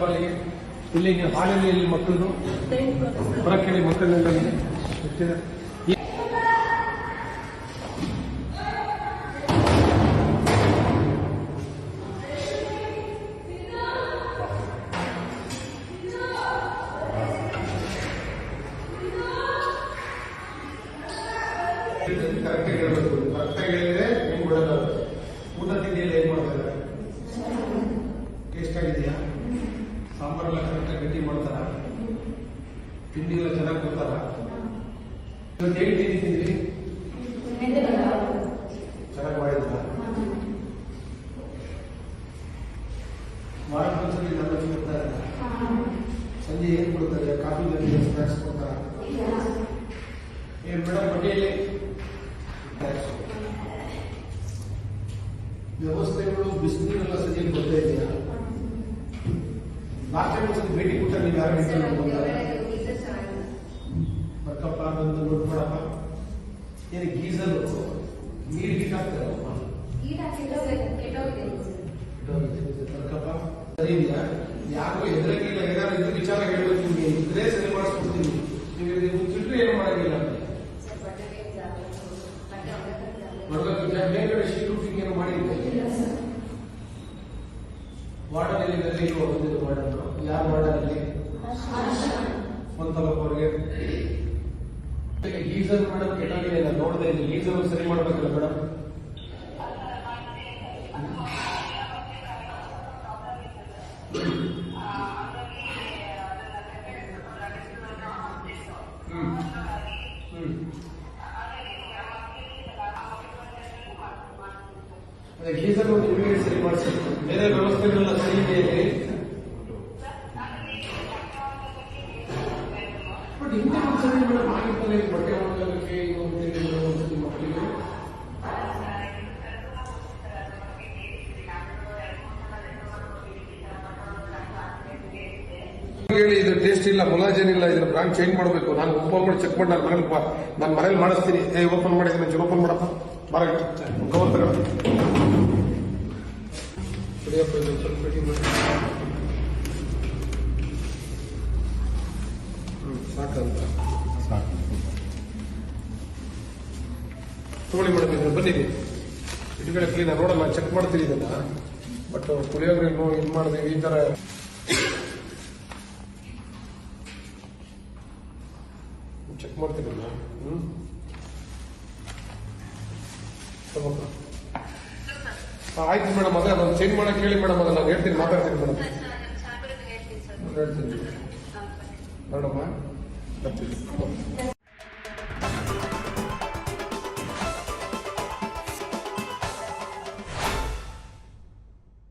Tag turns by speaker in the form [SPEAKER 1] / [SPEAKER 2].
[SPEAKER 1] ಸ್ವಲ್ಪ ಇಲ್ಲಿಗೆ ಹಾಲಲ್ಲಿ ಇಲ್ಲಿ ಮಕ್ಕಳು ಹೊರಕ್ಕೆ ಹೇಳಿ ಮಕ್ಕಳನ್ನೆಲ್ಲ ಕರೆಕ್ಟಾಗಿ ಹೇಳ್ಬೇಕು. ಕರೆಕ್ಟಾಗಿ ಹೇಳಿದ್ರೆ ನಿಮ್ಗೆ ಬಿಡೋದು ಊಟ ತಿಂಡಿಯಲ್ಲಿ ಏನ್ ಮಾಡ್ತಾರೆ? ಟೇಸ್ಟ್ ಗಟ್ಟಿ ಮಾಡ್ತಾರ? ತಿಂಡಿ ಎಲ್ಲ ಚೆನ್ನಾಗಿ ಕೊಡ್ತಾರ? ಇವತ್ತು ಹೇಗೆ ತಿಂಡಿ ಚೆನ್ನಾಗಿ ಮಾಡಿದ್ರ? ವಾರಕ್ಕೊಂದ್ಸಲಿ ನಮ್ಮ ಕೊಡ್ತಾರೆ ಸಂಜೆ ಏನ್ ಕೊಡ್ತಾರೆ? ಕಾಫಿ ಜೊತೆ ಸ್ನಾಕ್ಸ್ ಕೊಡ್ತಾರ? ಏನ್ ಮೇಡಮ್ ಮನೆಯಲ್ಲಿ ವ್ಯವಸ್ಥೆಗಳು, ಬಿಸಿನೀರೆಲ್ಲ ಸರಿಯಾಗಿ ಬರ್ತಾ ಇದೆಯಾ ಲಾಸ್ಟ್ ಟೈಮ್ ಒಂದ್ಸತಿ ಭೇಟಿ ಕೊಟ್ಟ ನೀವು ಯಾರು ಬರ್ಕಪ್ಪ ಬಂದು ನೋಡ್ಕೊಡಪ್ಪ ಏನು ಗೀಸಲ್ ನೀರು ಗೀಟ್ ಹಾಕ್ತಾರಪ್ಪ ಬರ್ಕಪ್ಪ ಸರಿ ಇದೆಯಾ ಯಾಕೋ ಎದುರಾಗಿಲ್ಲ ಏನಾದ್ರು ಇದ್ರೆ ವಿಚಾರ ಹೇಳ್ಬೇಕು ನಿಮಗೆ ಇದ್ರೆ ಸರಿ ಮಾಡಿಸ್ಕೊಡ್ತೀನಿ ನೀವು ಇದು ಮುಚ್ಚಿಟ್ರೆ ಏನು ಮಾಡಂಗಿಲ್ಲ ನೋಡ್ಬೇಕು ಮೇಲ್ಗಡೆ ಶೀಟ್ ಏನು ಮಾಡಿಲ್ಲ ವಾರ್ಡನ್ ಎಲ್ಲಿದ್ದಾರೆ ಈಗ ಬಂದಿದ್ದು ವಾರ್ಡನ್ ಯಾರು ವಾರ್ಡನ್ ಒಂದು ಸ್ವಂತಲಪ್ಪ ಅವ್ರಿಗೆ ಗೀಸರ್ ಮೇಡಮ್ ಕೆಟ್ಟಾಗಿದೆ ಇಲ್ಲ ನೋಡಿದೆ ಇಲ್ಲಿ ಗೀಸರ್ ಸರಿ ಮಾಡ್ಬೇಕಲ್ಲ ಮೇಡಮ್? ಹ್ಮ್ ಇಮಿಡಿಯೇಟ್ ಸರಿ ಬೇರೆ ಬಟ್ ಹೇಳಿ ಇದು ಟೇಸ್ಟ್ ಇಲ್ಲ ಮುಲಾಜನ್ ಇಲ್ಲ, ಇದ್ರ ಬ್ರಾಂಡ್ ಚೇಂಜ್ ಮಾಡಬೇಕು. ನಾನು ಓಪನ್ ಮಾಡಿ ಚೆಕ್ ಮಾಡಿ ನಾನು ಮನೇಲಿ ನಾನು ಮನೇಲಿ ಮಾಡಿಸ್ತೀನಿ. ಏ ಓಪನ್ ಒಂಚೂರು ಓಪನ್ ಮಾಡಪ್ಪ. ಬರ ತಗೊಳ್ಳಿ ಇದು ಸ್ವಲ್ಪ ready ಮಾಡಿ. ಹ್ಮ್, ಸಾಕಂತ. ತಗೊಳ್ಳಿ ಮೇಡಮ್ ಇದು ಬಂದಿದೆ ಇಟ್ಕೊಳ್ಳಿ ಕ್ಲೀನ್ ನೋಡೋಣ ಚೆಕ್ ಮಾಡ್ತೀನಿ ಇದನ್ನ. ಬಟ್ ಪುಳಿಯೋಗರೆ ಇದು ಮಾಡಿದೆ ಈ ತರ. ಚೆಕ್ ಮಾಡ್ತೀನಿ ನಾನು ಹ್ಮ್. ತಗೋಪ್ಪ. ಆಯ್ತು ಮೇಡಮ್ ಅದೇ ಅದನ್ನು ಚೇಂಜ್ ಮಾಡಕ್ಕೆ ಹೇಳಿ ಮೇಡಮ್ ಅದನ್ನ ನಾನು ಹೇಳ್ತೀನಿ ಮಾತಾಡ್ತೀನಿ ಮೇಡಮ್. ಹೇಳ್ತೀನಿ ಮೇಡಮ್